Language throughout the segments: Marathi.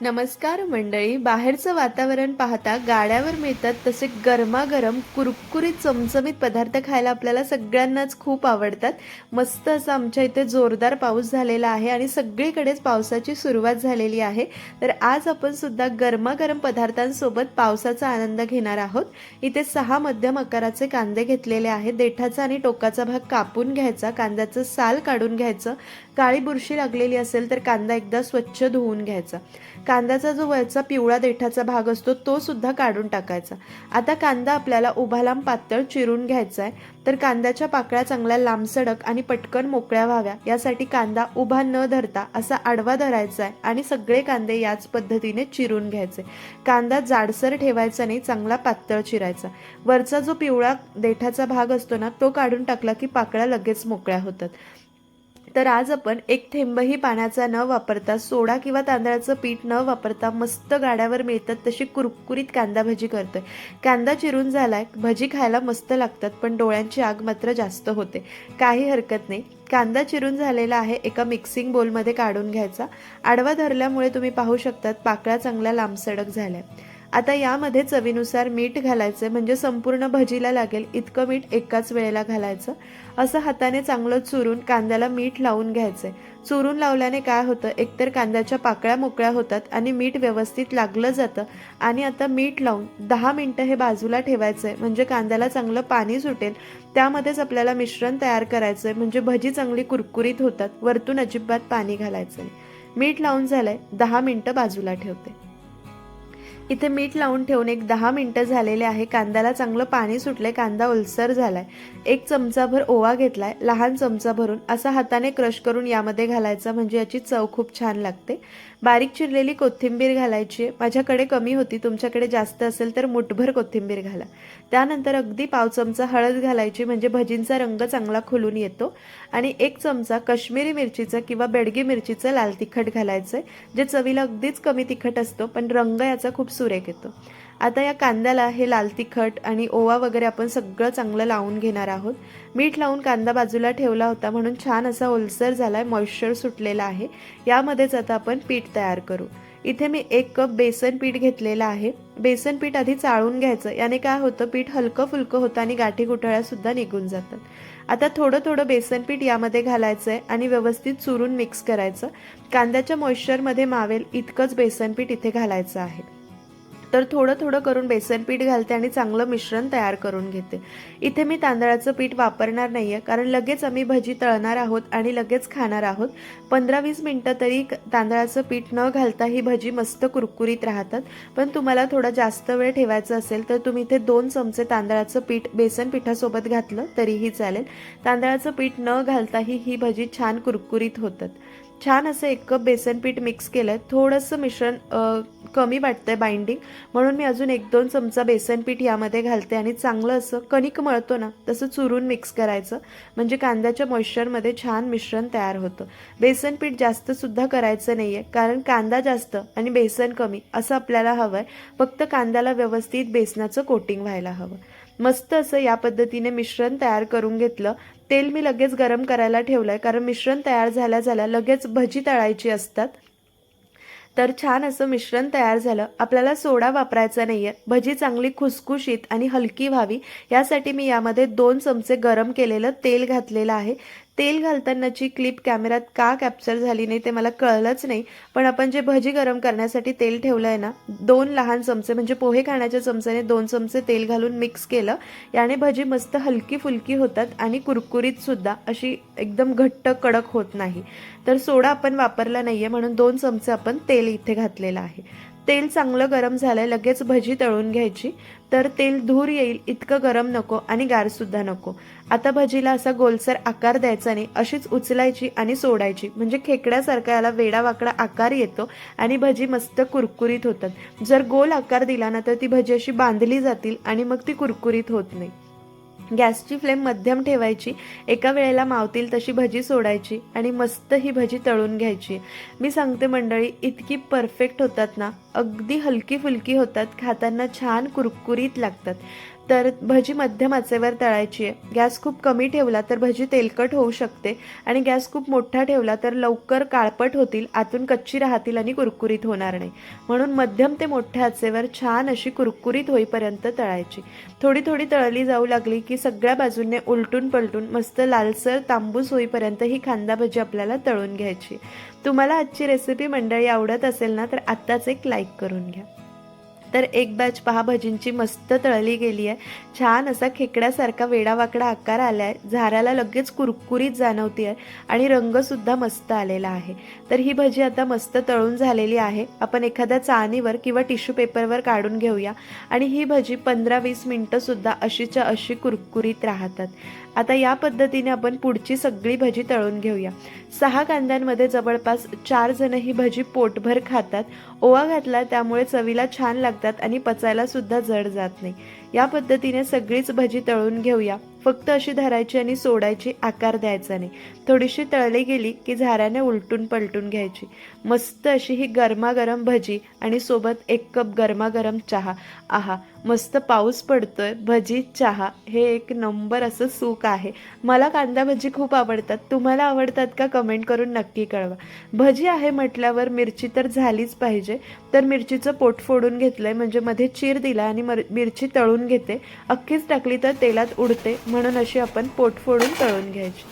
नमस्कार मंडळी बाहेरचं वातावरण पाहता गाड्यावर मिळतात तसे गरमागरम कुरकुरीत चमचमीत पदार्थ खायला आपल्याला सगळ्यांनाच खूप आवडतात. मस्त असं आमच्या इथे जोरदार पाऊस झालेला आहे आणि सगळीकडेच पावसाची सुरुवात झालेली आहे. तर आज आपण सुद्धा गरमागरम पदार्थांसोबत पावसाचा आनंद घेणार आहोत. इथे सहा मध्यम आकाराचे कांदे घेतलेले आहेत. देठाचा आणि टोकाचा भाग कापून घ्यायचा कांद्याचं साल काढून घ्यायचं काळी बुरशी लागलेली असेल तर कांदा एकदा स्वच्छ धुवून घ्यायचा. कांद्याचा जो वरचा पिवळा देठाचा भाग असतो तो सुद्धा काढून टाकायचा. आता कांदा आपल्याला उभा लांब पातळ चिरून घ्यायचा आहे तर कांद्याच्या पाकळ्या चांगल्या लांबसडक आणि पटकन मोकळ्या व्हाव्या. यासाठी कांदा उभा न धरता असा आडवा धरायचा आहे आणि सगळे कांदे याच पद्धतीने चिरून घ्यायचे. कांदा जाडसर ठेवायचा नाही चांगला पातळ चिरायचा. वरचा जो पिवळा देठाचा भाग असतो ना तो काढून टाकला की पाकळ्या लगेच मोकळ्या होतात. तर आज आपण एक थेंबही पाण्याचा न वापरता सोडा किंवा तांदळाचं पीठ न वापरता मस्त गाड्यावर मिळतात तशी कुरकुरीत कांदा भजी करतोय. कांदा चिरून झालाय भजी खायला मस्त लागतात पण डोळ्यांची आग मात्र जास्त होते. काही हरकत नाही. कांदा चिरून झालेला आहे एका मिक्सिंग बोलमध्ये काढून घ्यायचा. आडवा धरल्यामुळे तुम्ही पाहू शकतात पाकळ्या चांगल्या लांबसडक झाल्या. आता यामध्ये चवीनुसार मीठ घालायचं म्हणजे संपूर्ण भजीला लागेल इतकं मीठ एकाच वेळेला घालायचं. असं हाताने चांगलं चुरून कांद्याला मीठ लावून घ्यायचं चुरून लावल्याने काय होतं? एकतर कांद्याच्या पाकळ्या मोकळ्या होतात आणि मीठ व्यवस्थित लागलं जातं. आणि आता मीठ लावून दहा मिनटं हे बाजूला ठेवायचं आहे म्हणजे कांद्याला चांगलं पाणी सुटेल. त्यामध्येच आपल्याला मिश्रण तयार करायचं आहे म्हणजे भजी चांगली कुरकुरीत होतात. वरतून अजिबात पाणी घालायचं आहे मीठ लावून झालंय दहा मिनटं बाजूला ठेवते. इथे मीठ लावून ठेवून एक दहा मिनटं झालेले आहे. कांद्याला चांगलं पाणी सुटले कांदा ओलसर झालाय. एक चमचाभर ओवा घेतलाय. लहान चमचा भरून असा हाताने क्रश करून यामध्ये घालायचा म्हणजे याची चव खूप छान लागते. बारीक चिरलेली कोथिंबीर घालायची. आहे माझ्याकडे कमी होती. तुमच्याकडे जास्त असेल तर मुठभर कोथिंबीर घाला. त्यानंतर अगदी पाव चमचा हळद घालायची म्हणजे भजींचा रंग चांगला खुलून येतो. आणि एक चमचा कश्मीरी मिरचीचं किंवा बेडगी मिरचीचं लाल तिखट घालायचं आहे जे चवीला अगदीच कमी तिखट असतो. पण रंग याचा खूप सुरेख येतो. आता या कांद्याला हे लाल तिखट आणि ओवा वगैरे आपण सगळं चांगलं लावून घेणार आहोत. मीठ लावून कांदा बाजूला ठेवला होता म्हणून छान असा ओलसर झाला आहे मॉइश्चर सुटलेला आहे. यामध्येच आता आपण पीठ तयार करू. इथे मी एक कप बेसन पीठ घेतलेलं आहे. बेसन पीठ आधी चाळून घ्यायचं. याने काय होतं पीठ हलकं फुलकं होतं आणि गाठी गुठळ्यासुद्धा निघून जातात. आता थोडं थोडं बेसन पीठ यामध्ये घालायचं आहे आणि व्यवस्थित चुरून मिक्स करायचं. कांद्याच्या मॉइश्चरमध्ये मावेल इतकंच बेसन पीठ इथे घालायचं आहे. तर थोडं थोडं करून बेसन पीठ घालते आणि चांगलं मिश्रण तयार करून घेते. इथे मी तांदळाचं पीठ वापरणार नाही आहे कारण लगेच आम्ही भजी तळणार आहोत आणि लगेच खाणार आहोत. पंधरा वीस मिनटं तरी तांदळाचं पीठ न घालता ही भजी मस्त कुरकुरीत राहतात. पण तुम्हाला थोडा जास्त वेळ ठेवायचं असेल तर तुम्ही इथे दोन चमचे तांदळाचं पीठ बेसन पिठासोबत घातलं तरीही चालेल. तांदळाचं पीठ न घालताही ही भजी छान कुरकुरीत होतात. छान असं एक कप बेसन पीठ मिक्स केलं आहे थोडंसं मिश्रण कमी वाटतं आहे बाइंडिंग म्हणून मी अजून एक दोन चमचा बेसन पीठ यामध्ये घालते आणि चांगलं असं कणिक मळतो ना तसं चुरून मिक्स करायचं. म्हणजे कांद्याच्या मॉइश्चरमध्ये छान मिश्रण तयार होतं. बेसन पीठ जास्तसुद्धा करायचं नाही आहे कारण कांदा जास्त आणि बेसन कमी असं आपल्याला हवं आहे फक्त कांद्याला व्यवस्थित बेसनाचं कोटिंग व्हायला हवं. मस्त असं या पद्धतीने मिश्रण तयार करून घेतलं. तेल मी लगेच गरम करायला ठेवलं आहे कारण मिश्रण तयार झाल्या झाल्या लगेच भजी तळायची असतात. तर छान असं मिश्रण तयार झालं. आपल्याला सोडा वापरायचा नाही आहे भजी चांगली खुसखुशीत आणि हलकी व्हावी. यासाठी मी यामध्ये दोन चमचे गरम केलेलं तेल घातलेलं आहे. तेल घालतानाची क्लिप कॅमेऱ्यात का कॅप्चर झाली नाही ते मला कळलंच नाही. पण आपण जे भजी गरम करण्यासाठी तेल ठेवलं आहे ना दोन लहान चमचे म्हणजे पोहे खाण्याच्या चमच्याने दोन चमचे तेल घालून मिक्स केलं याने भजी मस्त हलकी फुलकी होतात आणि कुरकुरीत सुद्धा अशी एकदम घट्ट कडक होत नाही. तर सोडा आपण वापरला नाही आहे म्हणून दोन चमचे आपण तेल इथे घातलेलं आहे. तेल चांगलं गरम झालं लगेच भजी तळून घ्यायची. तर तेल धूर येईल इतकं गरम नको आणि गारसुद्धा नको. आता भजीला असा गोलसर आकार द्यायचा नाही अशीच उचलायची आणि सोडायची. म्हणजे खेकड्यासारखा याला वेडावाकडा आकार येतो आणि भजी मस्त कुरकुरीत होतात. जर गोल आकार दिला ना तर ती भजी अशी बांधली जातील आणि मग ती कुरकुरीत होत नाही. गॅसची फ्लेम मध्यम ठेवायची. एका वेळेला मावतील तशी भजी सोडायची आणि मस्त ही भजी तळून घ्यायची. मी सांगते मंडळी इतकी परफेक्ट होतात ना. अगदी हलकी फुलकी होतात. खाताना छान कुरकुरीत लागतात. तर भजी मध्यम आचेवर तळायची आहे. गॅस खूप कमी ठेवला तर भजी तेलकट होऊ शकते आणि गॅस खूप मोठा ठेवला तर लवकर काळपट होतील आतून कच्ची राहतील आणि कुरकुरीत होणार नाही. म्हणून मध्यम ते मोठ्या आचेवर छान अशी कुरकुरीत होईपर्यंत तळायची. थोडी थोडी तळली जाऊ लागली की सगळ्या बाजूने उलटून पलटून मस्त लालसर तांबूस होईपर्यंत ही कांदा भजी आपल्याला तळून घ्यायची. तुम्हाला आजची रेसिपी मंडळी आवडत असेल ना तर आत्ताच एक लाईक करून घ्या. तर एक बॅच पहा भजींची मस्त तळली गेली आहे छान असा खेकड्यासारखा वेडावाकडा आकार आला आहे झाऱ्याला लगेच कुरकुरीत जाणवती आहे आणि रंगसुद्धा मस्त आलेला आहे. तर ही भजी आता मस्त तळून झालेली आहे. आपण एखाद्या चाळणीवर किंवा टिश्यू पेपरवर काढून घेऊया. आणि ही भजी पंधरा वीस मिनटंसुद्धा अशीच्या अशी कुरकुरीत राहतात. आता या पद्धतीने आपण पुढची सगळी भजी तळून घेऊया. सहा कांद्यांमध्ये जवळपास चार जण ही भजी पोटभर खातात. ओवा घातला त्यामुळे चवीला छान लागतात. आणि पचायला सुद्धा जड जात नाही. या पद्धतीने सगळीच भजी तळून घेऊया. फक्त अशी धरायची आणि सोडायची आकार द्यायचा नाही. थोडीशी तळली गेली की झाऱ्याने उलटून पलटून घ्यायची. मस्त अशी ही गरमागरम भजी आणि सोबत एक कप गरमागरम चहा. आहा मस्त पाऊस पडतोय भजी चहा हे एक नंबर असं सुख आहे. मला कांदा भजी खूप आवडतात. तुम्हाला आवडतात का कमेंट करून नक्की कळवा. भजी आहे म्हटल्यावर मिरची तर झालीच पाहिजे. तर मिरचीचं पोट फोडून घेतलंय म्हणजे मध्ये चीर दिला आणि मर मिरची तळून घेते. अख्खीच टाकली तर तेलात उडते म्हणून अशी आपण पोट फोडून तळून घ्यायची.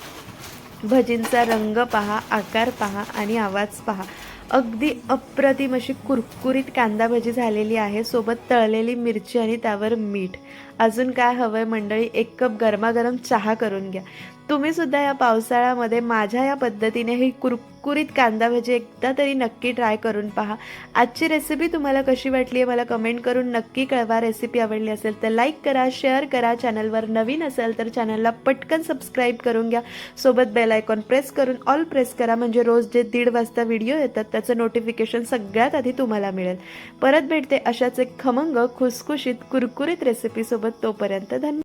भजींचा रंग पहा आकार पहा आणि आवाज पहा. अगदी अप्रतिम अशी कुरकुरीत कांदा भजी झालेली आहे. सोबत तळलेली मिरची आणि त्यावर मीठ. अजून काय हवंय मंडळी? एक कप गरमागरम चहा करून घ्या. तुम्ही सुद्धा या पावसाळ्यामध्ये माझ्या या पद्धतीने ही कुरकुरीत कांदा भजी एकदा तरी नक्की ट्राय करून पहा. आजची रेसिपी तुम्हाला कशी वाटली आहे मला कमेंट करून नक्की कळवा. रेसिपी आवडली असेल तर लाईक करा शेअर करा. चॅनलवर नवीन असेल तर चॅनलला पटकन सबस्क्राईब करून घ्या. सोबत बेल आयकॉन प्रेस करून ऑल प्रेस करा. म्हणजे रोज जे दीड वाजता व्हिडिओ येतात त्याचं नोटिफिकेशन सगळ्यात आधी तुम्हाला मिळेल. परत भेटते अशाच एक खमंग खुसखुशीत कुरकुरीत रेसिपीसोबत तोपर्यंत धन्यवाद.